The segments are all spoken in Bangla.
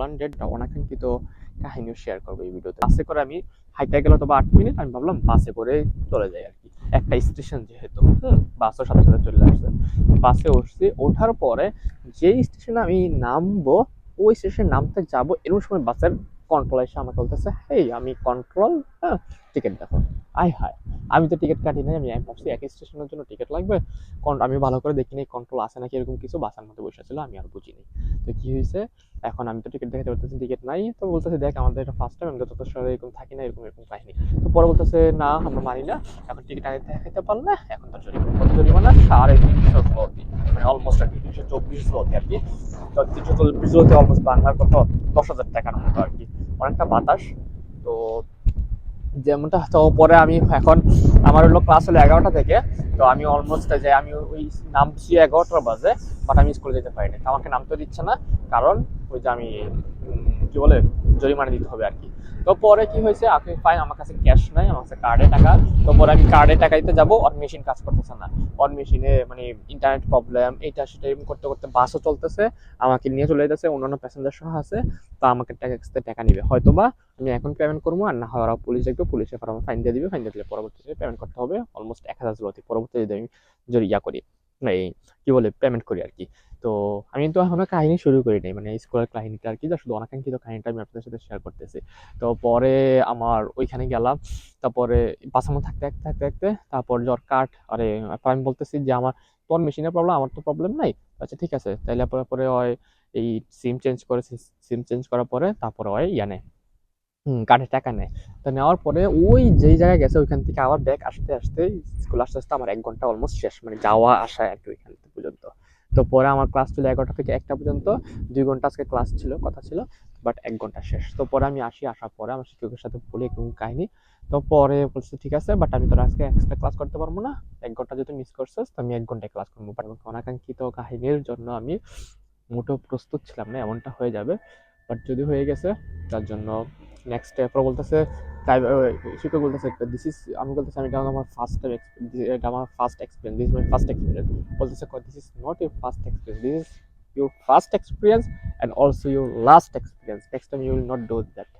আনওয়ান্টেড অনাকাঙ্ক্ষিত কাহিনীও শেয়ার করব এই ভিডিওতে। বাসে করে আমি হাইটে গেল তবে আট মিনিট, আমি ভাবলাম বাসে করে চলে যাই আর কি। একটা স্টেশন যেহেতু বাসের সাথে সাথে চলে আসছে। বাসে উঠছি, ওঠার পরে যেই স্টেশনে আমি নামবো, ওই স্টেশনে নামতে যাব, এরকম সময় বাসের কন্ট্রোল এসে আমাকে বলতেছে, হেই, আমি কন্ট্রোল হ্যাঁ টিকিট দেখো। আই হায়। আমি তো টিকিট কাটি নাই, আমি আমি ভাবছি এক স্টেশনের জন্য টিকিট লাগবে। আমি ভালো করে দেখিনি কন্ট্রোল আছে নাকি এরকম কিছু, বাসার মধ্যে বসে ছিল, আমি আর বুঝিনি তো কি হয়েছে? এখন আমি তো টিকিট দেখাতে পারতেছি টিকিট নাই। তো বলতেছে, দেখ, আমাদের এটা ফার্স্ট টাইম আমরা তো সঙ্গে এরকম থাকি না, এরকম এরকম কাহিনী। তো পরে বলতেছে, না, আমরা মানি না। এখন টিকিট আগে দেখাতে পারলে, এখন তো জরিমানা কত জরিমানা, সাড়ে তিনশো জলদি মানে অলমোস্ট আর কি, তিনশো চব্বিশ আর কি। তিনশো চব্বিশ অলমোস্ট বাংলার কত? দশ হাজার টাকার মতো আর কি। অনেকটা বাতাস। তো যেমনটা, তো পরে আমি এখন আমার হলো ক্লাস হলো এগারোটা থেকে, তো আমি অলমোস্ট যে আমি ওই নামছি এগারোটার বাজে বাট আমি স্কুলে যেতে পারিনি। তো আমাকে নামতে দিচ্ছে না, কারণ ওই যে আমি কি বলে, জরিমানা দিতে হবে আর কি তো পরে কি হয়েছে আপনি ফাইন আমার কাছে ক্যাশ নাই, আমার কাছে কার্ডে টাকা। তো পরে আমি কার্ডে টাকা দিতে যাব ওর মেশিন কাজ করতেছে না। ওর মেশিনে মানে ইন্টারনেট প্রবলেম এইটা সেটা করতে করতে বাসও চলতেছে, আমাকে নিয়ে চলে যেতেছে অন্যান্য প্যাসেঞ্জার সহ আছে, তো আমাকে টাকা টাকা নিবে। হয়তো বা আমি এখন পেমেন্ট করব আর না হয় ওরা পুলিশ দেখবে পুলিশে আমার ফাইন দিয়ে দিবে ফাইন দিয়ে দিলে পরবর্তীতে পেমেন্ট করতে হবে অলমোস্ট এক হাজার জলতি পরবর্তীতে যদি আমি, যদি ইয়া করি এই কি বলে পেমেন্ট করি আর কি। তো আমি তো এখনও কাহিনী শুরু করি নাই মানে স্কুলের কাহিনীটা আর কি যা শুধু অনাকাঙ্ক্ষিত কাহিনীটা আমি আপনাদের সাথে শেয়ার করতেছি। তো পরে আমার ওইখানে গেলাম, তারপরে বাসার মধ্যে থাকতে থাকতে থাকতে থাকতে, তারপর জ্বর, কাঠ, আরে আমি বলতেছি যে আমার তোর মেশিনের প্রবলেম আমার তো প্রবলেম নাই। আচ্ছা ঠিক আছে, তাইলে পরে পরে ওই, এই সিম চেঞ্জ করেছে সিম চেঞ্জ করার পরে তারপরে ওই ইয়া নেয়। হুম কার্ডের টাকা নেয়। তো নেওয়ার পরে ওই যেই জায়গায় গেছে, ওইখান থেকে আবার ব্যাগ আসতে আসতে স্কুল আসতে আসতে আমার এক ঘণ্টা অলমোস্ট শেষ মানে যাওয়া, আসা আর কি ওইখান থেকে পর্যন্ত। তো পরে আমার ক্লাস ছিল এগারোটা থেকে একটা পর্যন্ত, দুই ঘণ্টা আজকে ক্লাস ছিল, কথা ছিল বাট এক ঘণ্টা শেষ। তো পরে আমি আসি, আসার পরে আমার শিক্ষকের সাথে বলি এরকম কাহিনি। তো পরে বলছে, ঠিক আছে বাট আমি তোর আজকে এক্সট্রা ক্লাস করতে পারব না। এক ঘণ্টা যদি মিস করছিস, তো আমি এক ঘন্টায় ক্লাস করব। বাট অনাকাঙ্ক্ষিত কাহিনীর জন্য আমি মোটেও প্রস্তুত ছিলাম না, এমনটা হয়ে যাবে। বাট যদি হয়ে গেছে, তার জন্য নেক্সট এরপর বলতেছে শিক্ষক বলতেছে দিস ইজ আমি বলতেছি, আমি এটা আমার ফার্স্ট টাইম এটা আমার first experience this my first experience বলতেছে this is not your first experience this is your first experience and also your last experience next time you will not do that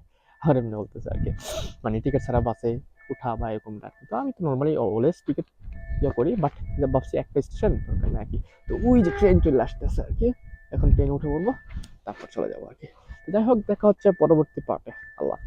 আর এমনি বলতেছে আর কি। মানে টিকিট ছাড়া বাসে উঠা বা এরকম আর কি। তো আমি তো নর্মালি অলওয়েজ টিকিট ইয়ে করি বাট ভাবছি একটা স্টেশন দরকার না আর কি। তো ওই যে ট্রেন চলে আসতেছে আর কি। এখন ট্রেন উঠে পড়ব, তারপর চলে যাব আর কি। যাই হোক দেখা হচ্ছে পরবর্তী পার্টে আল্লাহ।